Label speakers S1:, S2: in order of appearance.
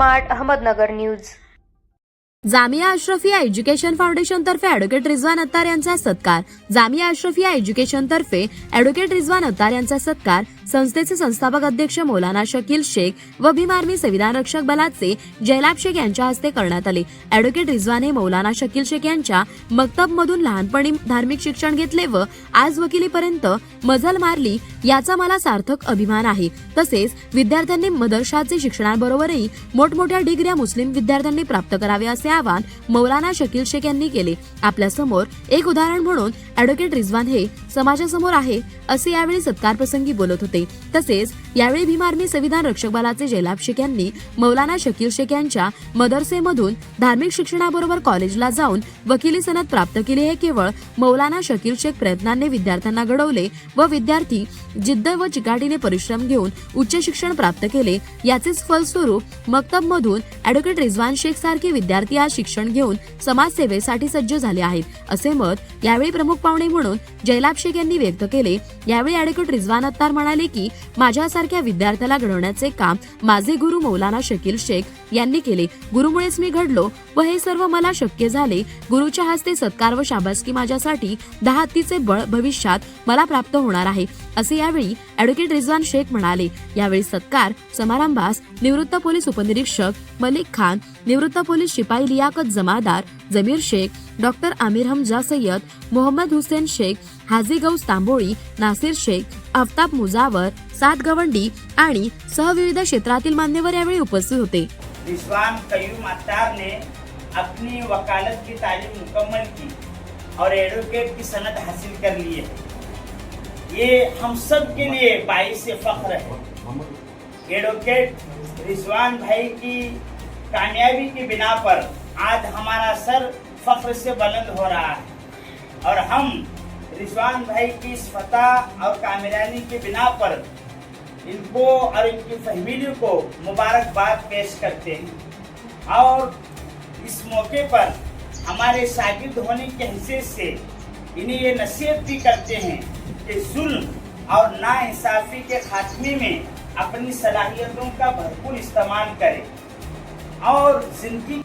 S1: Smart Ahmednagar news.
S2: Jamia Ashrafia education foundation तर्फे advocate Rizwan Attar यांचा सत्कार. जामिया अश्रफिया एज्युकेशन तर्फे अॅडव्होकेट रिझवान अत्तार यांचा सत्कार. संस्थेचे संस्थापक अध्यक्ष मौलाना शकील शेख व भीम आर्मी संविधान रक्षक बलाचे जयलाब शेख यांच्या हस्ते करण्यात आले. अॅडव्होकेट रिझवान हे मौलाना शकील शेख यांच्या मक्तबमधून लहानपणी धार्मिक शिक्षण घेतले व आज वकिलीपर्यंत मजल मारली याचा मला सार्थक अभिमान आहे. तसेच विद्यार्थ्यांनी मदरशाचे शिक्षणाबरोबरही मोठमोठ्या डिग्र्या मुस्लिम विद्यार्थ्यांनी प्राप्त करावे असे आवाहन मौलाना शकील शेख यांनी केले. आपल्यासमोर एक उदाहरण म्हणून अॅडव्होकेट रिझवान हे समाजासमोर आहे असे यावेळी सत्कारप्रसंगी बोलत होते. तसेच यावेळी भीम आर्मी संविधान रक्षक बलाचे जयलाभ शेख यांनी मौलाना शकील शेख यांच्या मदरसेमधून धार्मिक शिक्षणाबरोबर कॉलेजला जाऊन वकिली सनद प्राप्त केली. हे केवळ मौलाना शकील शेख प्रयत्नांनी विद्यार्थ्यांना घडवले व विद्यार्थी जिद्द व चिकाटीने परिश्रम घेऊन उच्च शिक्षण प्राप्त केले. याचेच फलस्वरूप मक्तबमधून अॅडव्होकेट रिझवान शेख सारखे विद्यार्थी आज शिक्षण घेऊन समाजसेवेसाठी सज्ज झाले आहेत असे मत यावेळी प्रमुख पाहुणे म्हणून जयलाभ शेख यांनी व्यक्त केले. यावेळी अॅडव्होकेट रिझवान अत्तार म्हणाले की माझ्यासारख्या विद्यार्थ्याला घडवण्याचे काम माझे गुरु मौलाना शकील शेख यांनी केले. गुरुमुळेच मी घडलो. व हे सर्व मला शक्य झाले. गुरुच्या हस्ते सत्कार व शाबासकी माझ्यासाठी दहा हत्तीचे बळ भविष्यात मला प्राप्त होणार आहे असे यावेळी अॅडव्होकेट रिझवान शेख म्हणाले. यावेळी सत्कार समारंभास निवृत्त पोलीस उपनिरीक्षक मलिक खान निवृत्त पोलीस शिपाई लियाकत जमादार जमीर शेख डॉक्टर आमिर हमजा सय्यद मोहम्मद हुसेन शेख हाजी गौस तांबोळी नासिर शेख आफताब मुजावर सात गवंडी आणि सहविविध क्षेत्रातील मान्यवर यावेळी उपस्थित होते.
S3: अपनी वकालत की तालीम मुकम्मल की और एडवोकेट की सनत हासिल कर ली है। ये हम सब के लिए बाईस फख्र है। एडवोकेट रिजवान भाई की कामयाबी की बिना पर आज हमारा सर फख्र से बुलंद हो रहा है। और हम रिजवान भाई की इस फतह और कामयाबी की बिना पर इनको और इनकी फहमीली को मुबारकबाद पेश करते हैं। और इस मौके पर हमारे शागिद होने के हिस्से से इन्हें ये नसीहत भी करते हैं कि जुल्म और नाइंसाफ़ी के खात्मे में अपनी सलाहियतों का भरपूर इस्तेमाल करें और ज़िंदगी